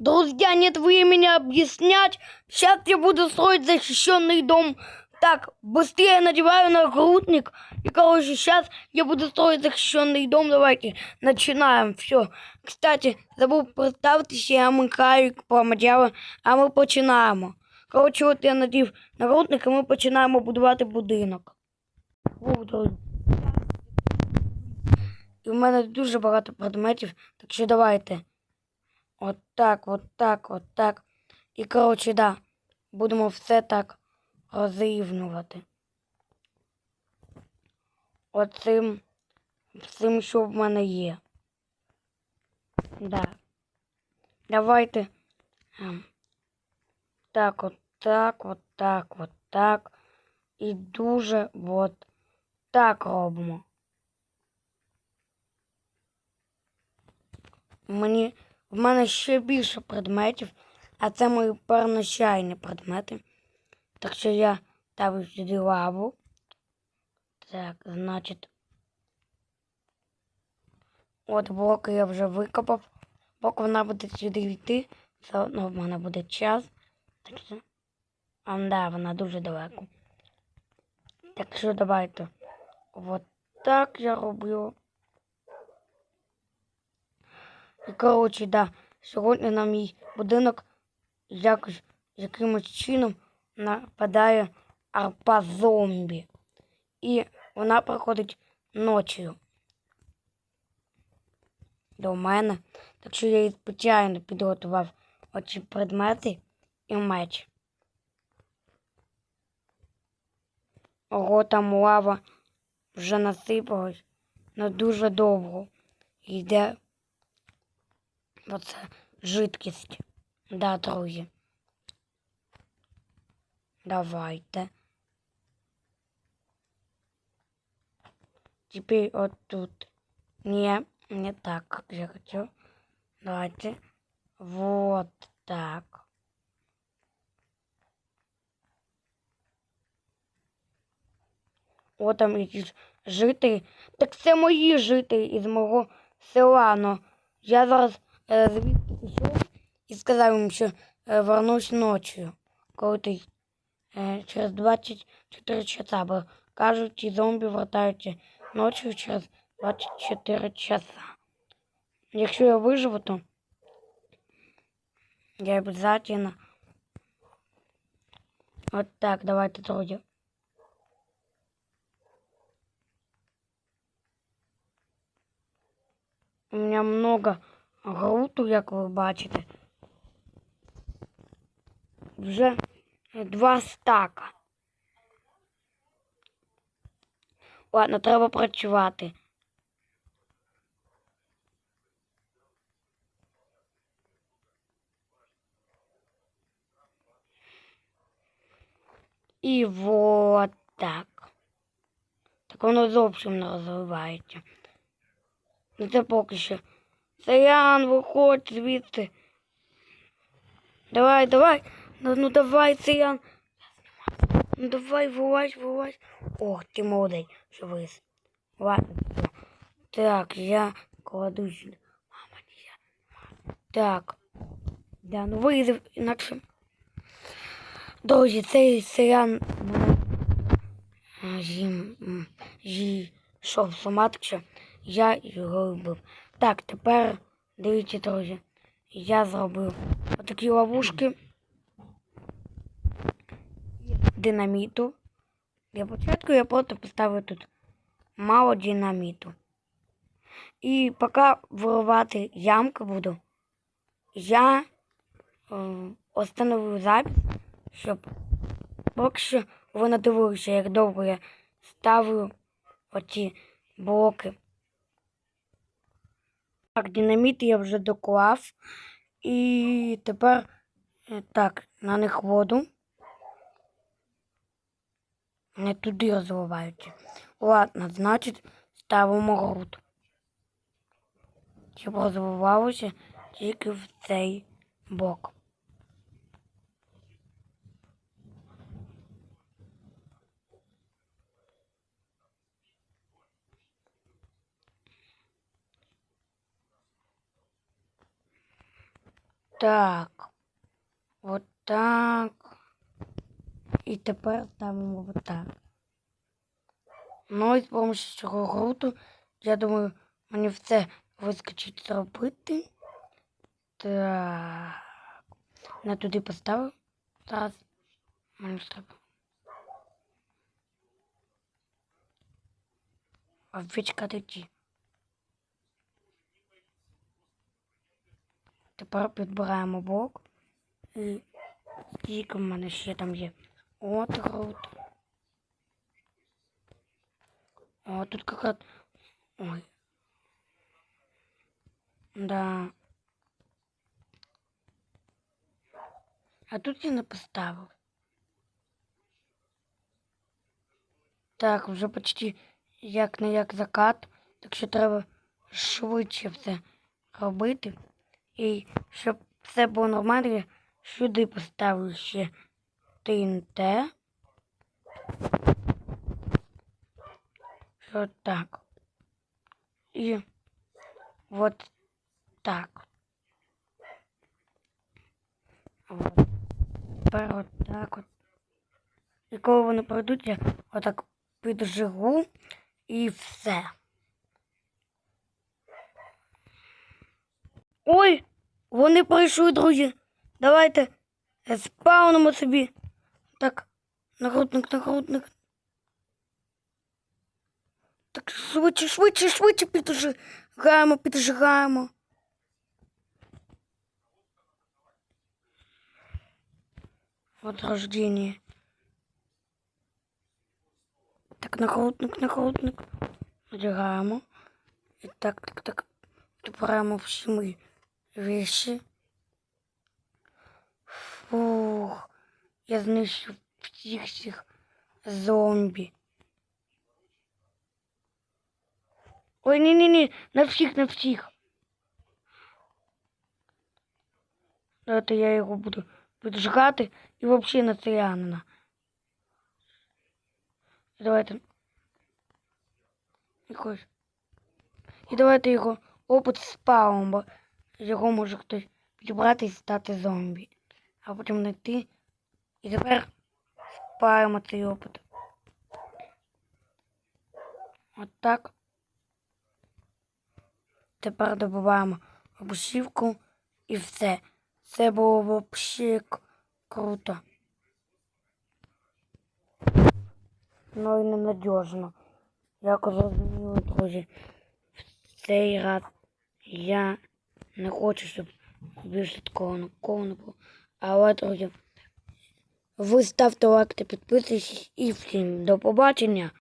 Друзья, нет времени объяснять. Сейчас я буду строить защищенный дом. Так, быстрее надеваю нагрудник. И, короче, сейчас я буду строить защищенный дом. Давайте начинаем. Все. Кстати, забув представитися, я Михайлик Промадява, а ми починаємо. Коротше, от я надів нагрудник, і ми починаємо будувати будинок. Ух, друзі. І в мене дуже багато предметів, так що давайте. От так, от так, от так. І, коротше, да, будемо все так розрівнювати. Оцим, цим, що в мене є. Да. Давайте. ем, Так, от так, от так, от так. І дуже от так робимо. Мені в мене ще більше предметів, а це мої пернощайні предмети. Так що я ставлю сюди лаву. Так, значить. От блоки я вже викопав. Поки вона буде сюди йти, все одно в мене буде час. Так що. А, да, вона дуже далеко. Так що давайте. От так я роблю. І коротше, да, сьогодні на мій будинок якось якимось чином нападає арпа зомбі. І вона приходить ночі до мене. Так що я їй спеціально підготував оці предмети і меч. Ого, там лава вже насипалась, але дуже довго йде оце жидкість. Да, друзі. Давайте. Теперь вот тут. Не, не так, как я хочу. Давайте. Вот так. От там якісь жителі. Так це мої жителі із мого села. Но я зараз звідти пішов і сказав їм, що е, вернусь ночі. Коли ти е, через 24 часа. Бо кажуть, ті зомбі вертаються ночі через 24 часа. Якщо я виживу, то я обязательно. Вот так, давайте, друзі. У меня много груту, як ви бачите. Вже два стака. Ладно, треба працювати. І вот так. Так воно зовсім не розвивається. Ну це поки що. Саян, виходь звідси. Давай, давай. Ну, ну давай, Саян. Ну давай, вилазь, вилазь. Ох, ти молодець, що виліз. Ладно. Так, я кладу сюди. Мама, не я. Так. Да, ну вилізав інакше. Друзі, цей селян мене зійшов з ума, що я його вбив. Так, тепер дивіться, друзі. Я зробив отакі ловушки динаміту. Для початку я просто поставив тут мало динаміту. І поки вирувати ямки буду, я е, остановив запис, щоб поки що ви не дивилися, як довго я ставлю оці блоки. Так, динаміт я вже доклав. І тепер е, так, на них воду. Не туди розливають. Ладно, значить, ставимо груд. Щоб розвивалося тільки в цей бок. Так. Отак. І тепер ставимо отак. Ну і з допомогою цього груту, я думаю, мені все вискочить зробити. Так. На туди поставив. Зараз мені треба. Овечка тоді. Тепер підбираємо блок. І скільки в мене ще там є. От груд. О, тут как раз... Ой. Да. А тут я не поставив. Так, вже почти як не як закат. Так що треба швидше все робити. І щоб все було нормально, я сюди поставлю ще ТНТ. Що так. І от так. Тепер от так от. І коли вони пройдуть, я отак піджигу і все. Ой, вони пройшли, друзі. Давайте спавнимо собі. Так, нагрудник, нагрудник. Так, швидше, швидше, швидше піджигаємо, піджигаємо. Вот рождение. Так, нагрудник, нагрудник. Надягаємо. І так, так, так. Підбираємо всі мої вещи. Фух. Я знищив всіх всіх зомбі. Ой, ні-ні-ні, на всіх, на всіх. Давайте я його буду піджигати і взагалі на циянина. І давайте. Якось. І давайте його опит спавом, бо його може хтось підібрати і стати зомбі. А потім знайти. І тепер спаємо цей опит. От так. Тепер добуваємо обушівку і все. Це було взагалі круто. Ну і ненадіжно. Як зрозуміло, друзі, в цей раз я не хочу, щоб більше такого нікого не було. Але, друзі, ви ставте лайк та підписуйтесь і всім до побачення.